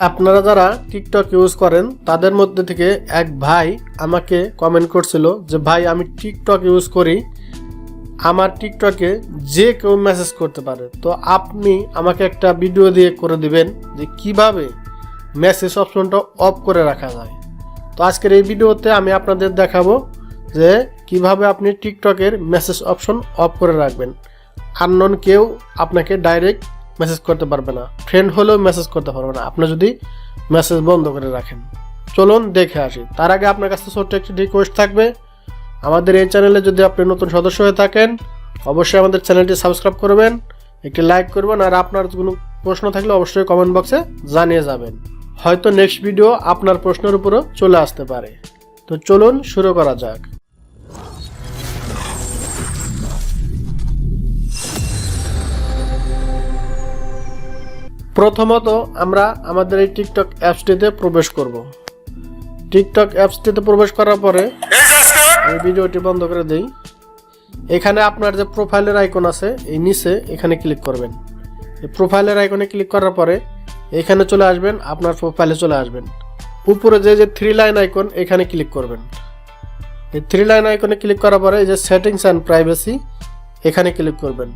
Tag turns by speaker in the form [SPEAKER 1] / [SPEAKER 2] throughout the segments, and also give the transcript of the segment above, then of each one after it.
[SPEAKER 1] আপনারা যারা TikTok use করেন, তাদের মধ্যে থেকে এক ভাই আমাকে কমেন্ট করছিল যে, ভাই, আমি টিকটক ইউজ করি। আমার টিকটকে যে কেউ মেসেজ করতে পারে। তো আপনি আমাকে একটা ভিডিও দিয়ে করে দিবেন যে, কীভাবে মেসেজ অপশনটা অফ করে রাখা যায়। তো আজকের এই ভিডিওতে আমি আপনাদের দেখাবো যে, কীভাবে আপনি টিকটকের মেসেজ অপশন অফ করে রাখবেন। আননোন কেউ আপনাকে ডাইরেক্ট মেসেজ করতে পারবে না। ফ্রেন্ড হলেও মেসেজ করতে পারবে না। আপনি যদি মেসেজ বন্ধ করে রাখেন। চলুন দেখে আসি। তার আগে আপনার কাছে ছোট্ট একটি রিকোয়েস্ট থাকবে। আমাদের এই চ্যানেলে যদি আপনি নতুন সদস্য হয়ে থাকেন, অবশ্যই আমাদের চ্যানেলটি সাবস্ক্রাইব করবেন, একটি লাইক করবেন, আর আপনার কোনো প্রশ্ন থাকলে অবশ্যই কমেন্ট বক্সে জানিয়ে যাবেন। হয়তো নেক্সট ভিডিও আপনার প্রশ্নের উপরও চলে আসতে পারে। তো চলুন শুরু করা যাক। প্রথমত আমরা আমাদের এই টিকটক অ্যাপসটিতে প্রবেশ করব। টিকটক অ্যাপসটিতে প্রবেশ করার পরে আমি ভিডিওটি বন্ধ করে দেই। এখানে আপনার যে প্রোফাইলের আইকন আছে, এই নিচে এখানে ক্লিক করবেন। এই প্রোফাইলের আইকনে ক্লিক করার পরে এখানে চলে আসবেন, আপনার প্রোফাইলে চলে আসবেন। উপরে যে যে থ্রি লাইন আইকন এখানে ক্লিক করবেন। এই থ্রি লাইন আইকনে ক্লিক করার পরে এই যে সেটিংস অ্যান্ড প্রাইভেসি এখানে ক্লিক করবেন।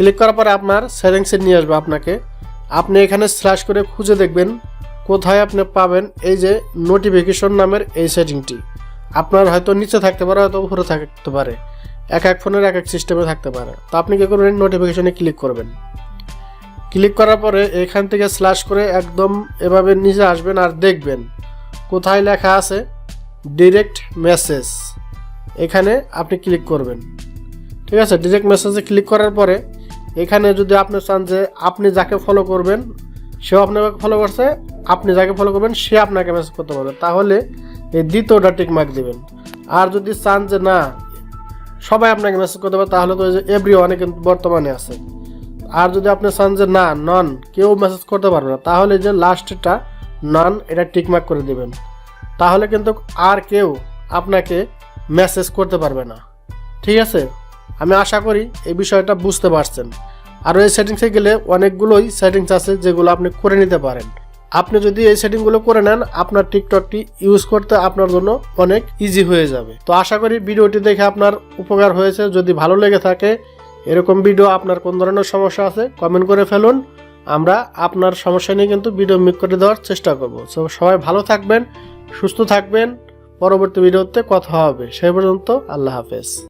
[SPEAKER 1] ক্লিক করার পরে আপনার সেটিংসে নিয়ে আসবে আপনাকে। আপনি এখানে স্ল্যাশ করে খুঁজে দেখবেন, কোথায় আপনি পাবেন এই যে নোটিফিকেশন নামের এই সেটিংটি। আপনার হয়তো নিচে থাকতে পারে, হয়তো উপরে থাকতে পারে। এক এক ফোনের এক এক সিস্টেমে থাকতে পারে। তো আপনি কী করবেন নোটিফিকেশনে ক্লিক করবেন? ক্লিক করার পরে এখান থেকে স্ল্যাশ করে একদম এভাবে নিচে আসবেন আর দেখবেন, কোথায় লেখা আছে ডিরেক্ট মেসেজ এখানে আপনি ক্লিক করবেন। ঠিক আছে ডিরেক্ট মেসেজে ক্লিক করার পরে এখানে যদি আপনি চান যে আপনি যাকে ফলো করবেন, সেও আপনাকে ফলো করছে, আপনি যাকে ফলো করবেন, সে আপনাকে মেসেজ করতে পারবে। তাহলে এই দ্বিতীয়টা টিক মার্ক দিবেন। আর যদি চান যে না, সবাই আপনাকে মেসেজ করতে পারে, তাহলে তো ওই যে এভরি ওয়ানে কিন্তু বর্তমানে আছে। আর যদি আপনি চান যে না নন কেউ মেসেজ করতে পারবে না, তাহলে যে লাস্টটা নন এটা টিকমার্ক করে দেবেন। তাহলে কিন্তু আর কেউ আপনাকে মেসেজ করতে পারবে না। ঠিক আছে? আমি আশা করি এই বিষয়টা বুঝতে পারছেন। আর এই সেটিংসে গেলে অনেকগুলোই সেটিংস আছে যেগুলো আপনি করে নিতে পারেন। আপনি যদি এই সেটিংগুলো করে নেন, আপনার টিকটকটি ইউজ করতে আপনার জন্য অনেক ইজি হয়ে যাবে। তো আশা করি ভিডিওটি দেখে আপনার উপকার হয়েছে। যদি ভালো লেগে থাকে, এরকম ভিডিও আপনার কোন ধরনের সমস্যা আছে কমেন্ট করে ফেলুন। আমরা আপনার সমস্যা নিয়ে কিন্তু ভিডিও মেক করে দেওয়ার চেষ্টা করব। তো সবাই ভালো থাকবেন, সুস্থ থাকবেন। পরবর্তী ভিডিওতে কথা হবে। সেই পর্যন্ত আল্লাহ হাফেজ।